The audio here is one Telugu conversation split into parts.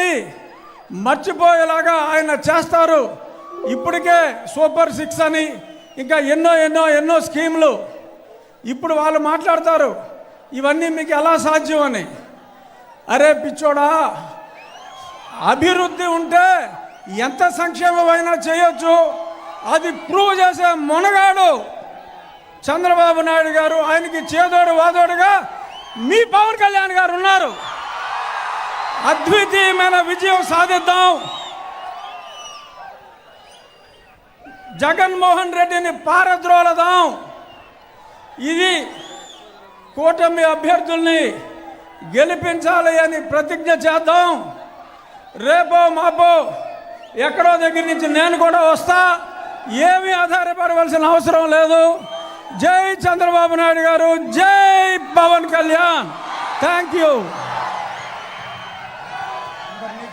విషయాన్ని మర్చిపోయేలాగా ఆయన చేస్తారు. ఇప్పటికే సూపర్ సిక్స్ అని ఇంకా ఎన్నో ఎన్నో ఎన్నో స్కీములు ఇప్పుడు వాళ్ళు మాట్లాడతారు. ఇవన్నీ మీకు ఎలా సాధ్యం అని. అరే పిచ్చోడా అభివృద్ధి ఉంటే ఎంత సంక్షేమమైనా చేయొచ్చు. అది ప్రూవ్ చేసే మునగాడు చంద్రబాబు నాయుడు గారు ఆయనకి చేదోడు వాదోడుగా మీ పవన్ కళ్యాణ్ గారు ఉన్నారు. అద్వితీయమైన విజయం సాధిద్దాం. జగన్మోహన్ రెడ్డిని పారద్రోలదాం. ఇది కూటమి అభ్యర్థుల్ని గెలిపించాలి అని ప్రతిజ్ఞ చేద్దాం. రేపో మాపో ఎక్కడో దగ్గర నుంచి నేను కూడా వస్తా. ఏమీ ఆధారపడవలసిన అవసరం లేదు. జై చంద్రబాబు నాయుడు గారు జై పవన్ కళ్యాణ్. Thank you.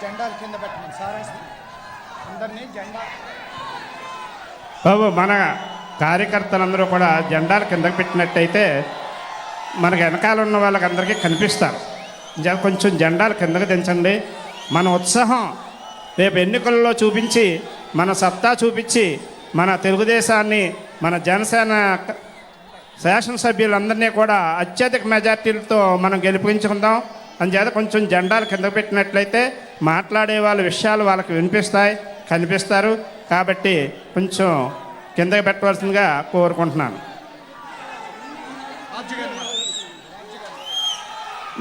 జెండాలు కింద పెట్టమని. సార్ అందరినీ జెండా బాబు మన కార్యకర్తలందరూ కూడా జెండాలు కిందకు పెట్టినట్టయితే మనకు వెనకాల ఉన్న వాళ్ళకి అందరికీ కనిపిస్తారు కొంచెం జెండాలు కిందకు దించండి. మన ఉత్సాహం రేపు ఎన్నికల్లో చూపించి మన సత్తా చూపించి మన తెలుగుదేశాన్ని మన జనసేన శాసనసభ్యులందరినీ కూడా అత్యధిక మెజార్టీలతో మనం గెలిపించుకుందాం. అందుచేత కొంచెం జెండాలు కింద పెట్టినట్లయితే మాట్లాడే వాళ్ళ విషయాలు వాళ్ళకి వినిపిస్తాయి కనిపిస్తారు. కాబట్టి కొంచెం కిందకి పెట్టవలసిందిగా కోరుకుంటున్నాను.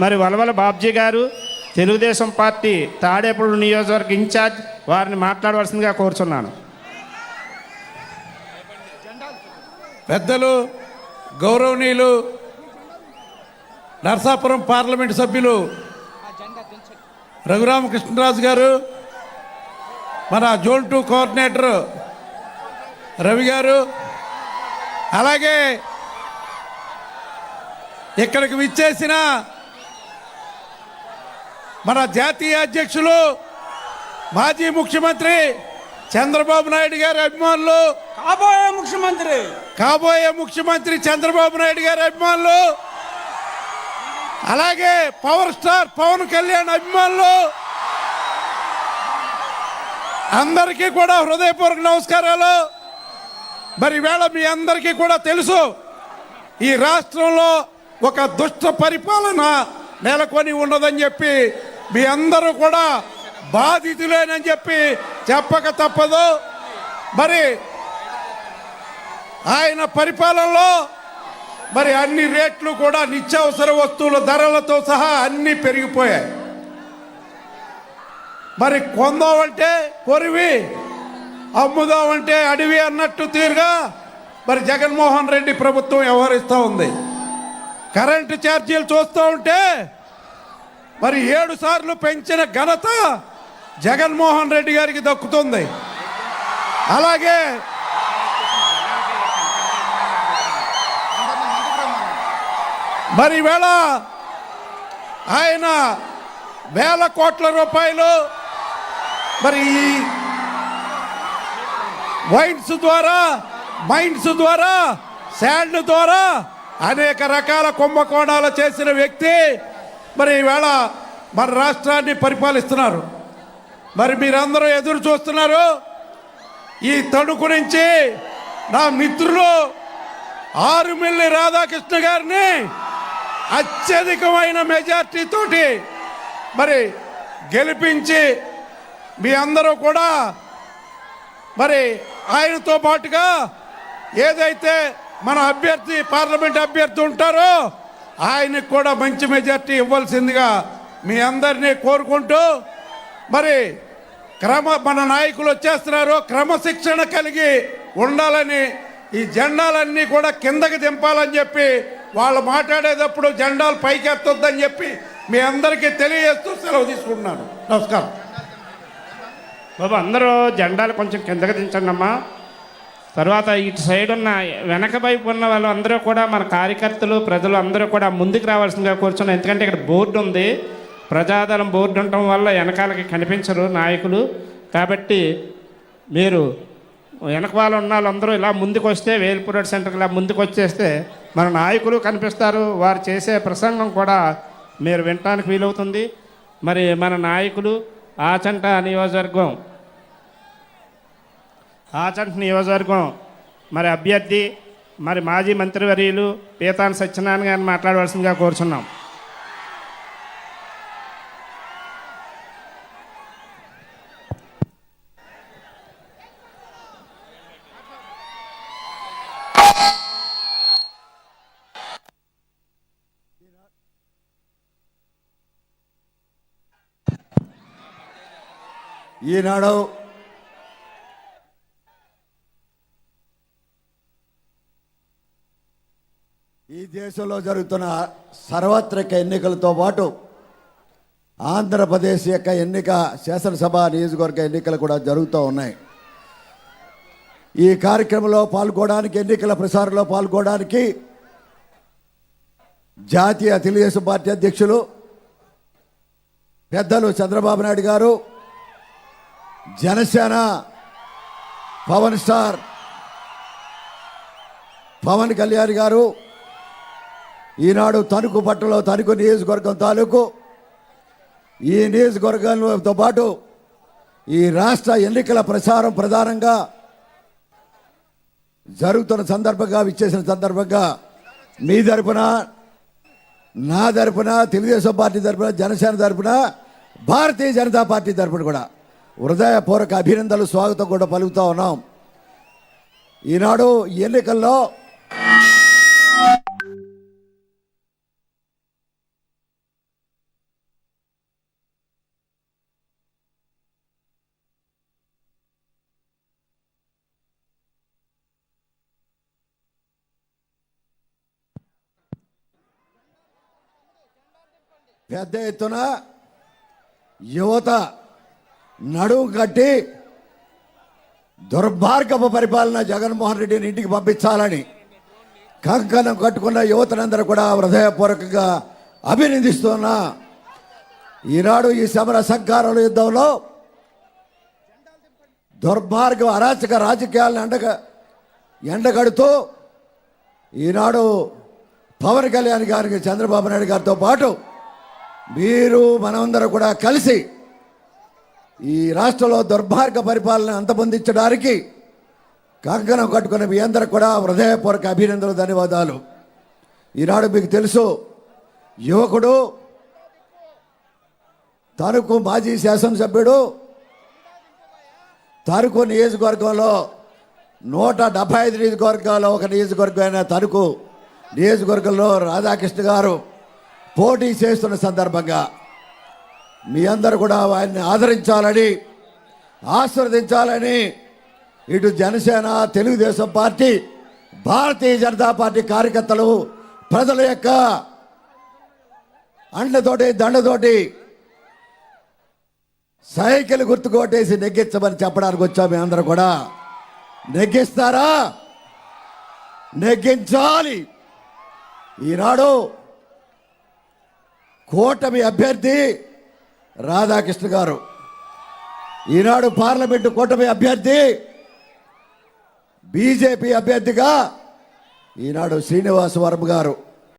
మరి వలవల బాబ్జీ గారు తెలుగుదేశం పార్టీ తాడేపల్లి నియోజకవర్గ ఇన్ఛార్జ్ వారిని మాట్లాడవలసిందిగా కోరుచున్నాను. పెద్దలు గౌరవనీయులు నర్సాపురం పార్లమెంట్ సభ్యులు రఘురామకృష్ణరాజు గారు మన జోన్ టూ కోఆర్డినేటర్ రవి గారు అలాగే ఇక్కడికి విచ్చేసిన మన జాతీయ అధ్యక్షులు మాజీ ముఖ్యమంత్రి చంద్రబాబు నాయుడు గారి అభిమానులు కాబోయే ముఖ్యమంత్రి. కాబోయే ముఖ్యమంత్రి చంద్రబాబు నాయుడు గారి అభిమానులు అలాగే పవర్ స్టార్ పవన్ కళ్యాణ్ అభిమానులు అందరికీ కూడా హృదయపూర్వక నమస్కారాలు. మరి వేళ మీ అందరికీ కూడా తెలుసు ఈ రాష్ట్రంలో ఒక దుష్ట పరిపాలన నెలకొని ఉన్నదని చెప్పి మీ అందరూ కూడా బాధితులేనని చెప్పి చెప్పక తప్పదు. మరి ఆయన పరిపాలనలో మరి అన్ని రేట్లు కూడా నిత్యావసర వస్తువుల ధరలతో సహా అన్నీ పెరిగిపోయాయి. మరి కొందామంటే కొరివి అమ్ముదామంటే అడవి అన్నట్టు తీరుగా మరి జగన్మోహన్ రెడ్డి ప్రభుత్వం వ్యవహరిస్తూ ఉంది. కరెంటు ఛార్జీలు చూస్తూ ఉంటే మరి ఏడు సార్లు పెంచిన ఘనత జగన్మోహన్ రెడ్డి గారికి దక్కుతుంది. అలాగే మరి ఈవేళ ఆయన వేల కోట్ల రూపాయలు మరి ఈ వైన్స్ ద్వారా మైండ్స్ ద్వారా శాండ్ ద్వారా అనేక రకాల కుంభకోణాలు చేసిన వ్యక్తి మరి ఈవేళ మన రాష్ట్రాన్ని పరిపాలిస్తున్నారు. మరి మీరందరూ ఎదురు చూస్తున్నారు ఈ తణుకు నుంచి నా మిత్రులు ఆరుమిల్లి రాధాకృష్ణ గారిని అత్యధికమైన మెజార్టీ తోటి మరి గెలిపించి మీ అందరూ కూడా మరి ఆయనతో పాటుగా ఏదైతే మన అభ్యర్థి పార్లమెంట్ అభ్యర్థి ఉంటారో ఆయనకు కూడా మంచి మెజార్టీ ఇవ్వాల్సిందిగా మీ అందరినీ కోరుకుంటూ మరి క్రమ మన నాయకులు వచ్చేస్తున్నారు. క్రమశిక్షణ కలిగి ఉండాలని ఈ జెండాలన్నీ కూడా కిందకి దింపాలని చెప్పి వాళ్ళు మాట్లాడేటప్పుడు జెండాలు పైకి ఎత్తొద్దని చెప్పి మీ అందరికీ తెలియజేస్తూ సెలవు తీసుకుంటున్నాను. నమస్కారం. బాబు అందరూ జెండాలు కొంచెం కిందకి దించండి అమ్మా తర్వాత ఇటు సైడ్ ఉన్న వెనక వైపు ఉన్న వాళ్ళు అందరూ కూడా మన కార్యకర్తలు ప్రజలు అందరూ కూడా ముందుకు రావాల్సిందిగా కూర్చున్నాం. ఎందుకంటే ఇక్కడ బోర్డు ఉంది. ప్రజాదళం బోర్డు ఉండటం వల్ల వెనకాలకి కనిపించరు నాయకులు. కాబట్టి మీరు వెనక వాళ్ళు ఉన్న వాళ్ళందరూ ఇలా ముందుకు వస్తే వేల్పురేట్ సెంటర్కి ఇలా ముందుకు వచ్చేస్తే మన నాయకులు కనిపిస్తారు. వారు చేసే ప్రసంగం కూడా మీరు వినటానికి వీలవుతుంది. మరి మన నాయకులు ఆచంట నియోజకవర్గం ఆచంట నియోజకవర్గం మరి అభ్యర్థి మరి మాజీ మంత్రివర్యులు పీతాన్ సత్యనారాయణ గారిని మాట్లాడవలసిందిగా కోరుచున్నాం. ఈనాడు ఈ దేశంలో జరుగుతున్న సార్వత్రిక ఎన్నికలతో పాటు ఆంధ్రప్రదేశ్ యొక్క ఎన్నిక శాసనసభ నియోజకవర్గ ఎన్నికలు కూడా జరుగుతూ ఉన్నాయి. ఈ కార్యక్రమంలో పాల్గొనడానికి ఎన్నికల ప్రసారంలో పాల్గొనడానికి జాతీయ తెలుగుదేశం పార్టీ అధ్యక్షులు పెద్దలు చంద్రబాబు నాయుడు గారు జనసేన పవన్ స్టార్ పవన్ కళ్యాణ్ గారు ఈనాడు తణుకు పట్టణంలో తణుకు నియోజకవర్గం తాలూకు ఈ నియోజకవర్గంతో పాటు ఈ రాష్ట్ర ఎన్నికల ప్రచారం ప్రధానంగా జరుగుతున్న సందర్భంగా విచ్చేసిన సందర్భంగా మీ తరపున నా తరపున తెలుగుదేశం పార్టీ తరపున జనసేన తరపున భారతీయ జనతా పార్టీ తరపున కూడా హృదయపూర్వక అభినందనలు స్వాగతం కూడా పలుకుతా ఉన్నాం. ఈనాడు ఎన్నికల్లో పెద్ద ఎత్తున యువత నడుము కట్టి దుర్మార్గపు పరిపాలన జగన్మోహన్ రెడ్డిని ఇంటికి పంపించాలని కంకణం కట్టుకున్న యువతనందరూ కూడా హృదయపూర్వకంగా అభినందిస్తున్నా. ఈనాడు ఈ సమర సంకారాల యుద్ధంలో దుర్భార్గ అరాచక రాజకీయాలను ఎండగ ఎండగడుతూ ఈనాడు పవన్ కళ్యాణ్ గారికి చంద్రబాబు నాయుడు గారితో పాటు మీరు మనమందరం కూడా కలిసి ఈ రాష్ట్రంలో దుర్మార్గ పరిపాలన అంతమొందించడానికి కంకణం కట్టుకున్న మీ అందరూ కూడా హృదయపూర్వక అభినందనలు ధన్యవాదాలు. ఈనాడు మీకు తెలుసు యువకుడు తణుకు మాజీ శాసనసభ్యుడు తణుకు నియోజకవర్గంలో నూట డెబ్బై ఐదు నియోజకవర్గాల్లో ఒక నియోజకవర్గమైన తణుకు నియోజకవర్గంలో రాధాకృష్ణ గారు పోటీ చేస్తున్న సందర్భంగా మీ అందరూ కూడా వారిని ఆదరించాలని ఆశీర్వదించాలని ఇటు జనసేన తెలుగుదేశం పార్టీ భారతీయ జనతా పార్టీ కార్యకర్తలు ప్రజల యొక్క అండతోటి దండతోటి సైకిల్ గుర్తు కొట్టేసి నెగ్గించమని చెప్పడానికి వచ్చాం మీ అందరూ కూడా. నెగ్గిస్తారా? నెగ్గించాలి. ఈనాడు కూటమి అభ్యర్థి రాధాకృష్ణ గారు. ఈనాడు పార్లమెంటు కూటమి అభ్యర్థి బీజేపీ అభ్యర్థిగా ఈనాడు శ్రీనివాస వర్మ గారు.